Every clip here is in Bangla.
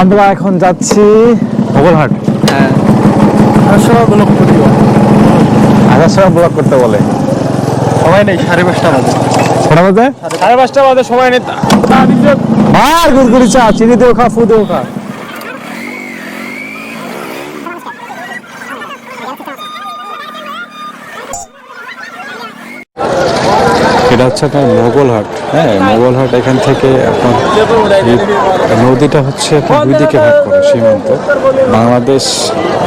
আমরা এখন যাচ্ছি মোগলহাট হ্যাঁ। ব্লক করতে আসার সময় ব্লক করতে বলে। সময় নেই সাড়ে পাঁচটা বাজে। সাড়ে পাঁচটা বাজে সময় নেই। গুড়গুড়ি চা চিনি দেও খা ফু দেও খা। এটা হচ্ছে আপনার মোগলহাট হ্যাঁ মোগলহাট এখান থেকে আপনার নদীটা হচ্ছে আপনার দুই দিকে ভাগ করে সীমান্ত। বাংলাদেশ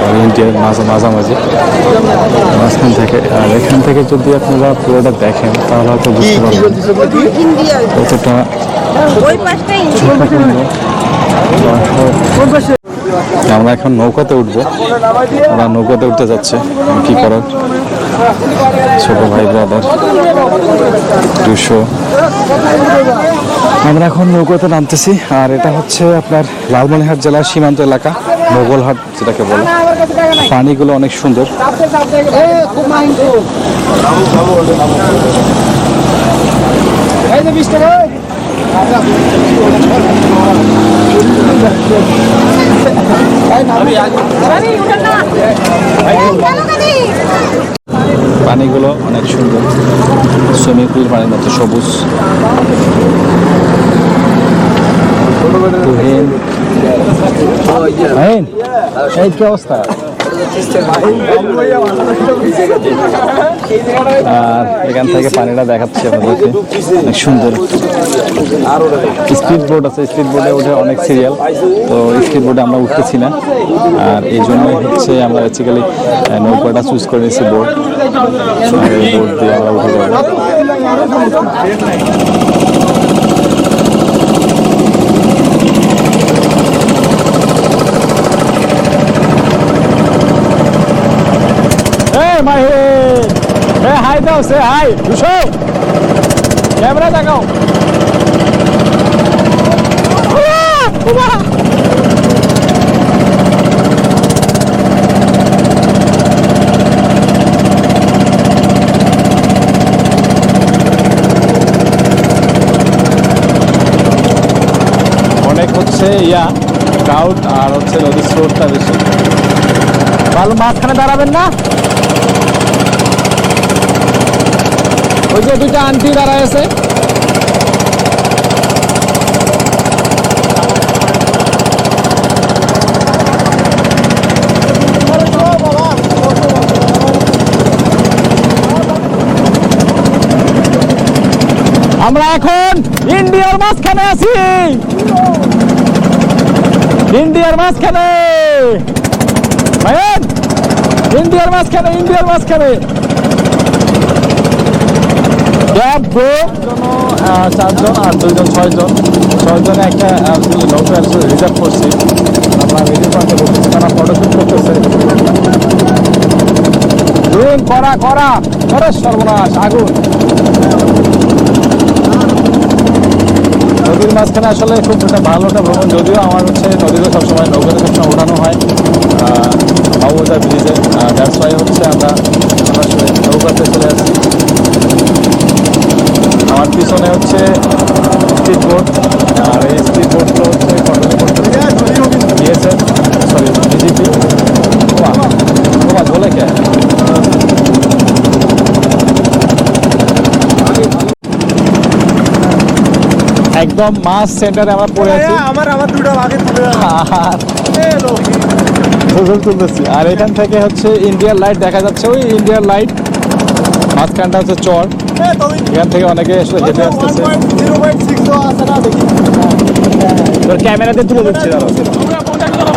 আর ইন্ডিয়ার মাঝে মাঝামাঝি। মাঝখান থেকে। আর এখান থেকে যদি আপনারা পুরোটা দেখেন তাহলে হয়তো বুঝতে পারবেন। কতটা আমরা এখন নৌকাতে উঠবো। আমরা নৌকাতে উঠতে যাচ্ছে। কি করার? ছোট ভাই ব্রাদার দুশো। আমরা এখন নৌকাতে নামতেছি, আর এটা হচ্ছে আপনার লালমনিরহাট জেলার সীমান্ত এলাকা, মোগলহাট যেটাকে বলে। পানিগুলো অনেক সুন্দর। পানিগুলো অনেক সুন্দর। সুইমিং পুল পানির মতো সবুজ। এই কি অবস্থা? আর এখান থেকে পানিটা দেখাচ্ছি আপনাদেরকে। অনেক সুন্দর। স্পিড বোট আছে, স্পিড বোটে উঠে অনেক সিরিয়াল তো স্পিড বোটে আমরা উঠতেছি না। আর এই জন্যই হচ্ছে আমরা বেসিক্যালি নৌকাটা চুজ করে নিয়েছি বোট। বোট দিয়ে আমরা উঠে যাব। Hey, hi দাও, say hi! দুশো! ক্যামেরা দেখাও! অনেক হচ্ছে ইয়া ক্রাউড আর হচ্ছে নদীর স্রোতটা বেশি ভালো মাঝখানে দাঁড়াবেন না ওই যে দুইটা আন্টি দাঁড়ায় আছে। আমরা এখন ইন্ডিয়ার মাঝখানে আছি। ইন্ডিয়ার মাঝখানে। ইন্ডিয়ার মাঝখানে ইন্ডিয়ার মাঝখানে। চারজন আর দুইজন ছয়জন। ছয়জনে একটা নৌকা রিজার্ভ করছি। আমরা মিডিল পার্কে বসেছি তারা ফটোশুট করতেছে। দিন করা করা। করে সর্বনাশ আগুন। নদীর মাঝখানে আসলে খুব একটা ভালো একটা ভ্রমণ যদিও আমার হচ্ছে নদীতে সবসময় নৌকাতে সবসময় ওঠানো হয়। বাবুবাজার ব্রিজে দ্যাটস ওয়াই হচ্ছে আমরা সরাসরি নৌকাতে চলে আসছি। আমার পিছনে হচ্ছে স্পিড বোট আর এই স্পিড বোটগুলো হচ্ছে কন্ট্রোল করতেছে বিএসএফ সরি বিজেপি তোমার বলে কে? একদম মাস সেন্টারে আমরা পড়ে আছি। আমার আমার দুটো আগে তুলে আর আর এখান থেকে হচ্ছে ইন্ডিয়ার লাইট দেখা যাচ্ছে। ওই ইন্ডিয়ার লাইট মাঝখানটা হচ্ছে চর। এখান থেকে অনেকে আসলে হেঁটে আসতেছে। তোর ক্যামেরাতে তুলে দিচ্ছে দাঁড়াও।